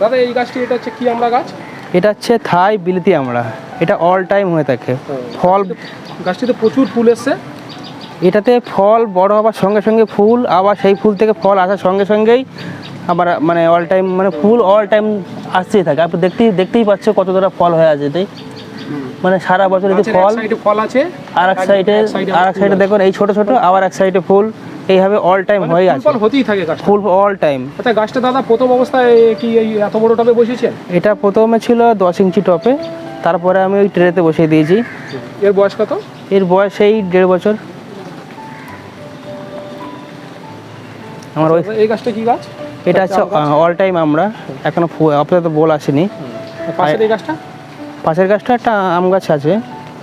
দাদা এই গাছটি এটা হচ্ছে কি আমরা গাছ? এটা হচ্ছে থাই বিলিতি আমরা। এটা অল টাইম হয়ে থাকে। ফল গাছটিতে প্রচুর ফুল এসছে। এটাতে ফল বড় হওয়ার সঙ্গে সঙ্গে ফুল আবার সেই ফুল থেকে ফল আসার সঙ্গে সঙ্গেই আবার মানে অল টাইম মানে ফুল অল টাইম আসতেই থাকে। আপনি দেখতেই দেখতেই পাচ্ছ কত ধরা ফল হয়ে আছে তাই মানে সারা বছর ফল ফল আছে আর এক সাইডে আর এক সাইডে দেখুন এই ছোট ছোট আবার এক সাইডে ফুল। এইভাবে অল টাইম মানে হয়ে আছে। ফল হতেই থাকে গাছটা। ফুল অল টাইম আচ্ছা গাছটা দাদা প্রথম অবস্থায় কি এত বড় টবে বসিয়েছেন এটা প্রথমে ছিল দশ ইঞ্চি টপে তারপরে আমি ওই ট্রেতে বসিয়ে দিয়েছি। এর বয়স কত? এর বয়স এই দেড় বছর। আমার ওই এই গাছটা কি গাছ? এটা হচ্ছে অল টাইম আমরা। এখনও আপাতত বল আসেনি। পাশের এই গাছটা? পাশের গাছটা একটা আম গাছ আছে।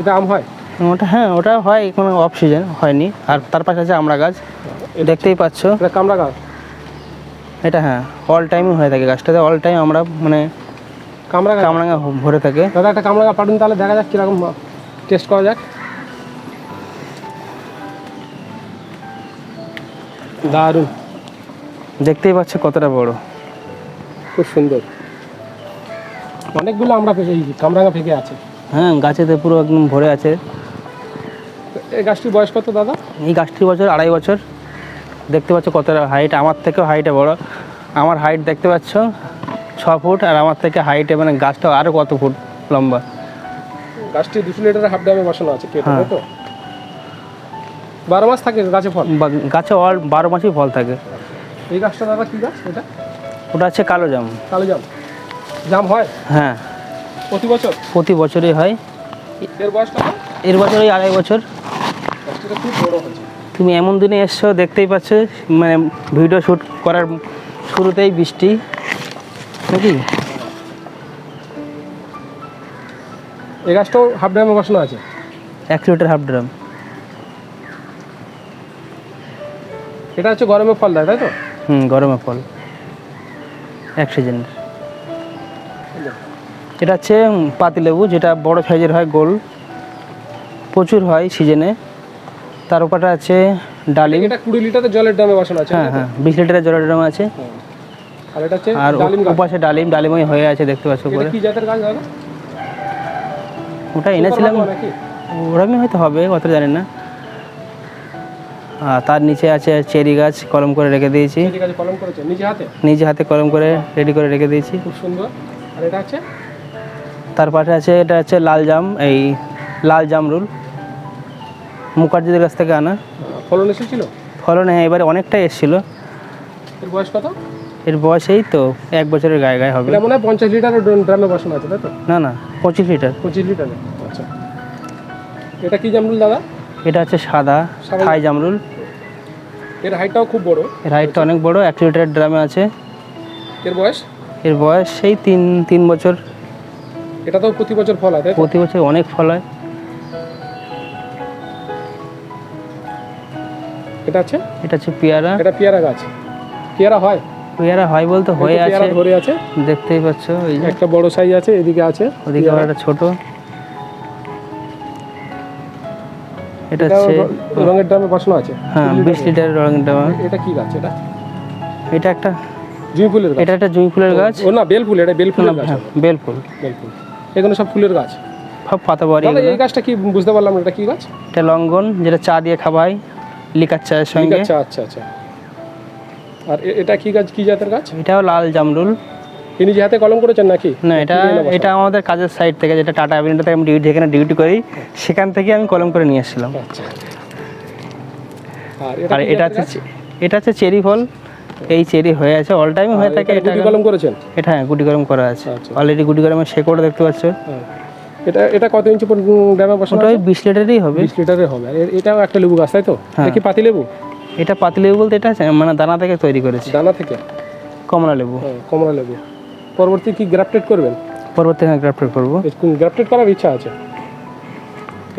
এটা আম হয়? ওটা হ্যাঁ ওটা হয় কোনো অফ সিজন হয়নি। আর তার পাশে আছে আমরা গাছ দেখতেই পাচ্ছ। এটা কামড়া গাছ? এটা হ্যাঁ অল টাইমই হয়ে থাকে গাছটাতে অল টাইম আমরা মানে কামড়া কামরাঙা ভরে থাকে। দাদা একটা গাছ পাঠান তাহলে দেখা যাক কীরকম টেস্ট করা যাক। দারুণ। দেখতেই পাচ্ছ কতটা বড়। খুব সুন্দর। অনেকগুলো আমরা কামরাঙা ফেঁকে আছে। হ্যাঁ গাছেতে পুরো একদম ভরে আছে। এই গাছটির বয়স কত দাদা? এই গাছটির বছর আড়াই বছর। দেখতে পাচ্ছ কতটা হাইট আমার থেকেও হাইটে বড়। আমার হাইট দেখতে পাচ্ছ ছ ফুট আর আমার থেকে হাইটে মানে গাছটা আরও কত ফুট লম্বা। গাছটি দুশো লিটারের হাফ ড্যামে বসানো আছে কেটে হ্যাঁ। তো? বারো মাস থাকে গাছে ফল? গাছে অল বারো মাসই ফল থাকে। এই গাছটা দাদা কি গাছ এটা? ওটা হচ্ছে কালো জাম। কালো জাম। জাম হয়? হ্যাঁ। প্রতি বছর? প্রতি বছরই হয়। এর বয়স কত? এর বছর ওই আড়াই বছর গাছটিটা খুব বড় হয়েছে তুমি এমন দিনে এসছো দেখতেই পাচ্ছ মানে ভিডিও শ্যুট করার শুরুতেই বৃষ্টি নাকি? এই গাছটাও হাফ ড্যামে বসানো আছে? এক লিটার হাফ ড্রাম এটা হচ্ছে গরমে ফল দেয় তাই তো? হুম গরমে ফল। এক সিজনের এটা হচ্ছে পাতিলেবু যেটা বড় সাইজের হয় গোল। প্রচুর হয় সিজনে তার উপরটা আছে ডালিম। এটা কুড়ি লিটারের জলের ড্যামে বসানো আছে হ্যাঁ হ্যাঁ বিশ লিটারের জলের ড্রাম আছে। আর এটা হচ্ছে আর ওপাশে ডালিম ডালিমই হয়ে আছে দেখতে পাচ্ছ উপরে। কি জাতের গাছ দাদা? ওটা এনেছিলাম। সুপার ওরকমই হয়তো হবে অত জানি না। আর তার নিচে আছে চেরি গাছ কলম করে রেখে দিয়েছি। আছে কলম করেছে নিজে হাতে? নিজে হাতে কলম করে রেডি করে রেখে দিয়েছি। খুব সুন্দর। আর এটা আছে? তার পাশে আছে এটা হচ্ছে লাল জাম এই লাল জামরুল মুখার্জিদের কাছ থেকে আনা। ফলন এসেছিল? ফলন হ্যাঁ এবারে অনেকটাই এসেছিল। এর বয়স কত? এর বয়স এই তো এক বছরের গায়ে গায়ে হবে। মনে হয় পঞ্চাশ লিটারের ড্রামে বসানো আছে তাই তো? না না পঁচিশ লিটার। পঁচিশ লিটার আচ্ছা। এটা কি জামরুল দাদা? এটা হচ্ছে সাদা সাদা। থাই জামরুল। এর হাইটটাও খুব বড়। এর হাইটটা অনেক বড় এক লিটারের ড্রামে আছে। এর বয়স? এর বয়স সেই তিন তিন বছর। এটা তো প্রতি বছর ফল হয় প্রতি বছর অনেক ফল হয়। এটা আছে? এটা হচ্ছে পেয়ারা। এটা পেয়ারা গাছ। পেয়ারা হয়? পেয়ারা হয় বলতে হয়ে আছে। ধরে আছে। দেখতেই পাচ্ছ এই যে। একটা বড় সাইজ আছে এদিকে আছে। ওদিকে একটা ছোট। এটা হচ্ছে রঙের ড্রামে বসানো আছে। হ্যাঁ বিশ লিটারের রঙিন ডাবা এটা কি গাছ এটা? এটা একটা জুঁই ফুলের গাছ। এটা একটা জুঁই ফুলের গাছ। ও না বেল ফুল এটা বেল ফুলের গাছ। হ্যাঁ বেল ফুল বেল ফুল এগুলো সব ফুলের গাছ। সব পাতা বাড়ি তাহলে এই গাছটা কি বুঝতে পারলাম না এটা কি গাছ? এটা লঙ্ঘন যেটা চা দিয়ে খাওয়া হয়। লিকার চায়ের সঙ্গে। আচ্ছা আচ্ছা আচ্ছা। আর এটা কি গাছ কি জাতের গাছ? এটাও লাল জামরুল। তিনি যে হাতে কলম করেছেন নাকি? না এটা? এটা আমাদের কাজের সাইড থেকে যেটা টাটা অ্যাভিনিউতে আমি ডিউটি যেখানে ডিউটি করি সেখান থেকে আমি কলম করে নিয়ে এসেছিলাম আচ্ছা। আর এটা হচ্ছে এটা হচ্ছে চেরি ফল। এই চেরি হয়ে আছে অল টাইম হয়ে থাকে এটা গুটি কলম করেছেন? এটা হ্যাঁ গুটি গরম করা আছে। আচ্ছা। অলরেডি গুটি গরমের শেকড় দেখতে পাচ্ছ। হ্যাঁ। এটা এটা কত ইঞ্চি ড্যামে বসানো ওটা বিশ লিটারেরই হবে। বিশ লিটারের হবে। এটাও একটা লেবু গাছ তাই তো? হ্যাঁ। এটা কি পাতি লেবু? এটা পাতিলেবু বলতে এটা মানে দানা থেকে তৈরি করেছি। দানা থেকে? কমলা লেবু। হ্যাঁ, কমলা লেবু। পরবর্তী কি গ্রাফটেড করবেন? পরবর্তী হ্যাঁ গ্রাফটেড করব। গ্রাফটেড করার ইচ্ছা আছে?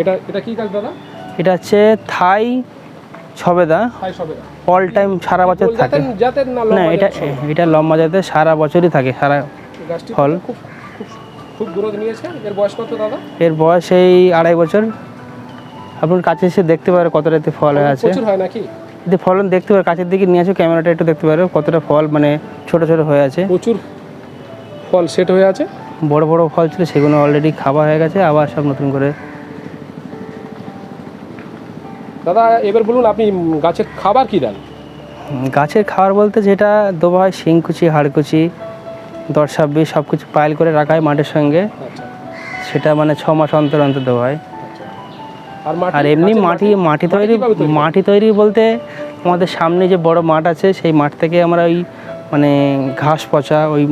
এটা এটা কি গাছ দাদা? এটা হচ্ছে থাই ছবেদা। অল টাইম সারা বছর থাকে। না এটা এটা লম্বা জাতে সারা বছরই থাকে সারা ফল। খুব খুব গ্রোথ নিয়েছে এর বয়স কত দাদা? এর বয়স এই আড়াই বছর। আপনার কাছে এসে দেখতে পারে কতটা এতে ফল হয়ে আছে। প্রচুর হয় নাকি? যদি ফলন দেখতে পারে কাছের দিকে নিয়ে আসো ক্যামেরাটা একটু দেখতে পারো কতটা ফল মানে ছোট ছোট হয়ে আছে। প্রচুর ফল সেট হয়ে আছে? বড় বড় ফল ছিল সেগুলো অলরেডি খাওয়া হয়ে গেছে আবার সব নতুন করে। দাদা এবার বলুন আপনি গাছের খাবার কি দেন? গাছের খাবার বলতে যেটা দেওয়া হয় শিংকুচি হাড়কুচি দশ ছাব্বিশ সব কিছু পাইল করে রাখা হয় মাটির সঙ্গে। সেটা মানে ছ মাস অন্তর অন্তর দেওয়া হয়। আর এমনি মাটি মাটি তৈরি মাটি তৈরি বলতে আমাদের সামনে যে বড় মাঠ আছে সেই মাঠ থেকে আমরা ওই মানে ঘাস পচা ওই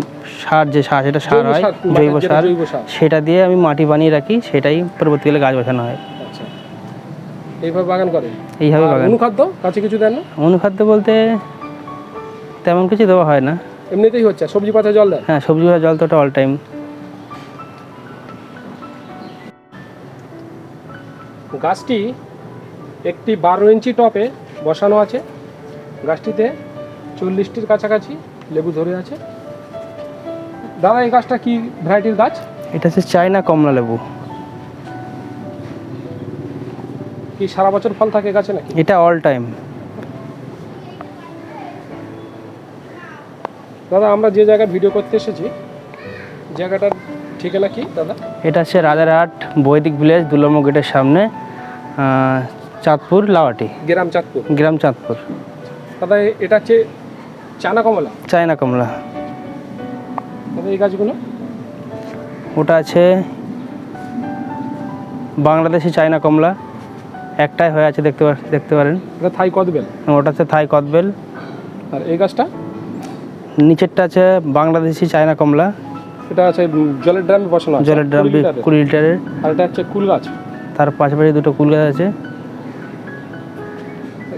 সার যে সার সেটা সার হয় জৈব সার সেটা দিয়ে আমি মাটি বানিয়ে রাখি সেটাই পরবর্তীকালে গাছ বসানো হয়। আচ্ছা। এইভাবে বাগান করেন? এইভাবে বাগান। অনুখাদ্য? কাছে কিছু দেন না? অনুখাদ্য বলতে তেমন কিছু দেওয়া হয় না। এমনিতেই হচ্ছে সবজি পাতা জল দেন হ্যাঁ সবজি বা জল তো অল টাইম গাছটি একটি বারো ইঞ্চি টপে বসানো আছে। গাছটিতে চল্লিশটির কাছাকাছি লেবু ধরে আছে। দাদা এই গাছটা কি ভ্যারাইটির গাছ? এটা হচ্ছে চায়না কমলা লেবু। কি সারা বছর ফল থাকে গাছে নাকি? এটা অল টাইম দাদা আমরা যে জায়গায় ভিডিও করতে এসেছি জায়গাটার ঠিকানা কি দাদা? এটা হচ্ছে রাজারহাট বৈদিক ভিলেজ দুলম্ব গেটের সামনে চাঁদপুর লাওয়াটি। গ্রাম চাঁদপুর। গ্রাম চাঁদপুর। দাদা এটা হচ্ছে চায়না কমলা? চায়না কমলা। দাদা এই গাছগুলো? ওটা আছে বাংলাদেশি চায়না কমলা। একটাই হয়ে আছে দেখতে দেখতে পারেন। এটা থাই কদবেল। ওটা হচ্ছে থাই কদবেল। আর এই গাছটা? নিচেরটা আছে বাংলাদেশি চায়না কমলা। এটা আছে জলের ড্রামে বসানো আছে জলের ড্রাম কুড়ি লিটারের। আর এটা হচ্ছে কুল গাছ। তার পাশাপাশি দুটো কুল গাছ আছে।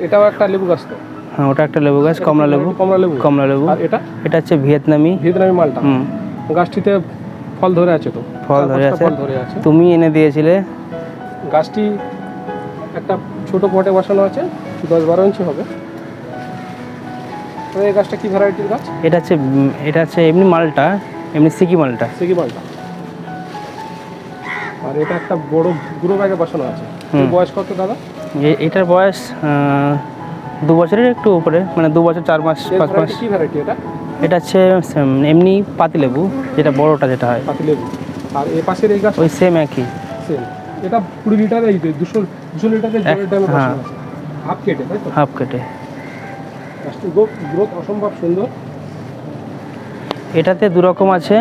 এটাও একটা লেবু গাছ তো। হ্যাঁ ওটা একটা লেবু গাছ কমলা লেবু কমলা লেবু। কমলা লেবু। আর এটা? এটা হচ্ছে ভিয়েতনামি। ভিয়েতনামি মালটা। হুম। গাছটিতে ফল ধরে আছে তো? ফল ধরে আছে। ফল ধরে আছে। তুমি এনে দিয়েছিলে। গাছটি একটা ছোট পটে বসানো আছে দশ বারো ইঞ্চি হবে। তো এই গাছটা কি ভ্যারাইটির গাছ? এটা হচ্ছে এটা হচ্ছে এমনি মালটা এমনি সিকি মালটা। সিকি মালটা। আর এটা একটা বড় গুঁড়ো ব্যাগে বসানো আছে। বয়স কত দাদা? এটার বয়স দু বছরের একটু উপরে মানে দু বছর চার মাস পাঁচ মাস। কি ভ্যারাইটি এটা? এটা হচ্ছে এমনি পাতিলেবু যেটা বড়টা যেটা হয়। পাতি লেবু আর এ পাশের এই গাছ? ওই সেম একই। সেম এটা কুড়ি লিটার এই দুশো দুশো লিটারের জলের এক- হ্যাঁ। বসানো আছে। হাফ কেটে তাই তো? হাফ কেটে। গাছটির গ্রোথ অসম্ভব সুন্দর। এটাতে দু রকম আছে।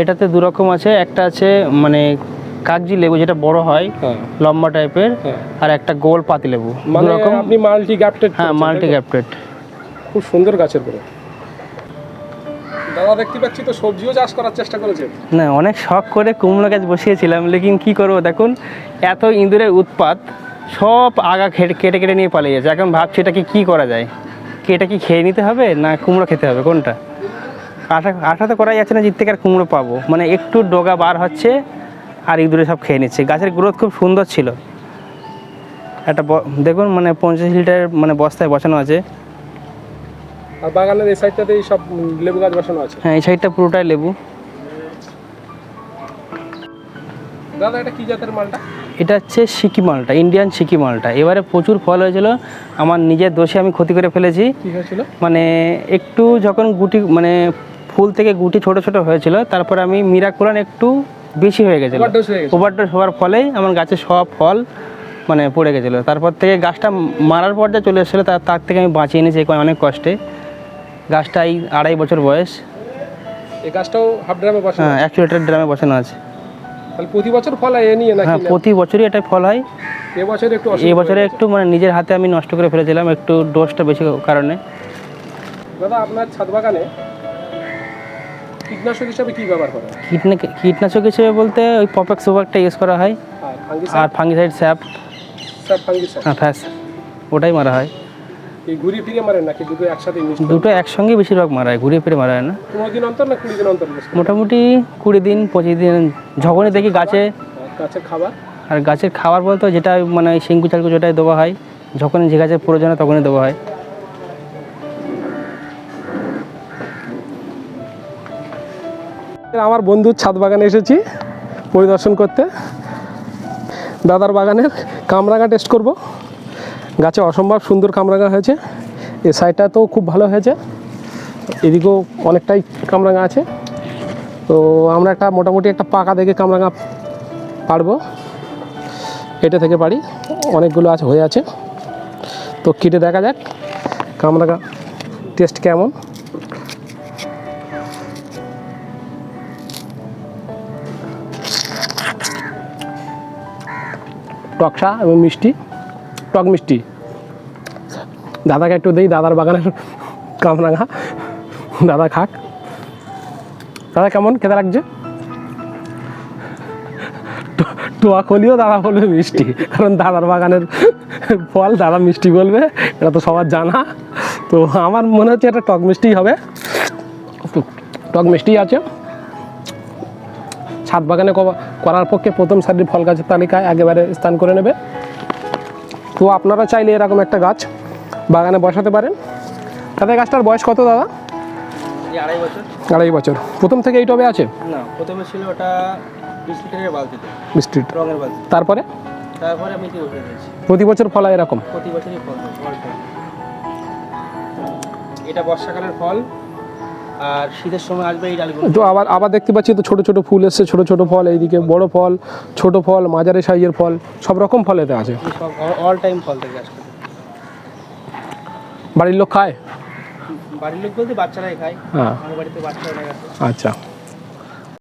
এটাতে দু রকম আছে। একটা আছে মানে কাগজি লেবু যেটা বড় হয় হ্যাঁ। লম্বা টাইপের হ্যাঁ। আর একটা গোল পাতি লেবু। মানে রকম। আপনি মাল্টি গ্যাপটেড হ্যাঁ মাল্টি গ্যাপটেড খুব সুন্দর গাছের করে দাদা দেখতে পাচ্ছি তো সবজিও চাষ করার চেষ্টা করেছেন। না অনেক শখ করে কুমড়ো গাছ বসিয়েছিলাম লেকিন কি করব দেখুন এত ইঁদুরের উৎপাত। সব আগা কেটে কেটে কেটে নিয়ে পালিয়ে যাচ্ছে। এখন ভাবছি এটাকে কি করা যায়? কি এটা কি খেয়ে নিতে হবে না কুমড়ো খেতে হবে? কোনটা? আশা আশা তো করাই যাচ্ছে না জিত থেকে আর কুমড়ো পাবো। মানে একটু ডোগা বার হচ্ছে আর ইঁদুরে সব খেয়ে নিচ্ছে। গাছের গ্রোথ খুব সুন্দর ছিল। একটা দেখুন মানে পঞ্চাশ লিটার মানে বস্তায় বসানো আছে। আর বাগানের এই সাইডটাতে এই সব লেবু গাছ বসানো আছে? হ্যাঁ এই সাইডটা পুরোটাই লেবু। দাদা এটা কি জাতের মালটা? এটা হচ্ছে সিকি মালটা ইন্ডিয়ান সিকি মালটা। এবারে প্রচুর ফল হয়েছিল। আমার নিজের দোষে আমি ক্ষতি করে ফেলেছি। মানে একটু যখন গুটি মানে ফুল থেকে গুটি ছোট ছোট হয়েছিল তারপর আমি মিরাকুলান একটু বেশি হয়ে গেছিল। ওভারডোজ হওয়ার ফলেই আমার গাছে সব ফল মানে পড়ে গেছিল। তারপর থেকে গাছটা মারার পর যা চলে এসেছিল তার তার থেকে আমি বাঁচিয়ে এই অনেক কষ্টে। গাছটা এই আড়াই বছর বয়স। এই গাছটাও হাফ ড্রামে বসানো হ্যাঁ। একশো লিটার ড্রামে বসানো আছে। তাহলে প্রতি বছর ফল হয় এ নিয়ে নাকি? হ্যাঁ না? প্রতি বছরই এটাই ফল হয়। এবছর একটু এই বছরে হয়েছে। একটু মানে নিজের হাতে আমি নষ্ট করে ফেলেছিলাম একটু ডোজটা বেশি কারণে। দাদা আপনার ছাদ বাগানে কীটনাশক হিসাবে কি ব্যবহার করেন কীটনা কীটনাশক হিসেবে বলতে ওই পপেক্স ওভারটা ইউজ করা হয়। আর ফাঙ্গিসাইড আর ফাঙ্গিসাইড স্যাপ ফাঙ্গিসাইড হ্যাঁ ফ্যাস ওটাই মারা হয়। এই ঘুরিয়ে ফিরিয়ে মারেন নাকি দুটো একসাথে দুটো একসঙ্গে বেশিরভাগ মারা হয় ঘুরিয়ে ফিরে মারা হয় না। পনেরো দিন অন্তর না কুড়ি দিন অন্তর মোটামুটি কুড়ি দিন পঁচিশ দিন যখনই দেখি গাছে। গাছের খাবার? আর গাছের খাবার বলতে যেটা মানে শিঙ্কু চালকু যেটাই দেওয়া হয় যখনই যে গাছের প্রয়োজন হয় তখনই দেওয়া হয়। আমার বন্ধুর ছাদ বাগানে এসেছি পরিদর্শন করতে। দাদার বাগানের কামরাঙা টেস্ট করব। গাছে অসম্ভব সুন্দর কামরাঙা হয়েছে। এ সাইডটা তো খুব ভালো হয়েছে। এদিকেও অনেকটাই কামরাঙা আছে। তো আমরা একটা মোটামুটি একটা পাকা দেখে কামরাঙা পারব। এটা থেকে পারি। অনেকগুলো আছে, হয়ে আছে। তো কেটে দেখা যাক কামরাঙা টেস্ট কেমন। টকসা এবং মিষ্টি। টক মিষ্টি। দাদাকে একটু দিই, দাদার বাগানের কামরাঙা। দাদা খাক। দাদা কেমন? খেতে লাগছে? ট- টক হলেও দাদা বলবে মিষ্টি। কারণ দাদার বাগানের ফল, দাদা মিষ্টি বলবে। এটা তো সবার জানা। তো আমার মনে হচ্ছে এটা টক মিষ্টি হবে। টক মিষ্টি আছে। ছাদ বাগানে করার পক্ষে প্রথম সারির ফল গাছের তালিকায় একেবারে স্থান করে নেবে। তো আপনারা চাইলে এরকম একটা গাছ বাগানে বসাতে পারেন। তাদের গাছটার বয়স কত দাদা? আড়াই বছর। আড়াই বছর। প্রথম থেকে এই টবে আছে? না প্রথমে ছিল ওটা বিশ লিটারের বালতিতে। মিষ্টি রঙের বালতি। তারপরে? তারপরে আমি কি উঠে দিয়েছি প্রতি বছর ফল এরকম? প্রতি বছরই ফল এটা বর্ষাকালের ফল। আর শীতের সময় আসবে এই ডালগুলো তো আবার আবার দেখতে পাচ্ছি তো ছোট ছোট ফুল এসছে ছোট ছোট ফল এইদিকে বড় ফল ছোট ফল মাঝারি সাইজের ফল সব রকম ফল এতে আছে। সব অল টাইম ফল থেকে আসবে বাড়ির লোক খায়? বাড়ির লোক বলতে বাচ্চারাই খায়। হ্যাঁ। আমার বাড়িতে বাচ্চারা আচ্ছা।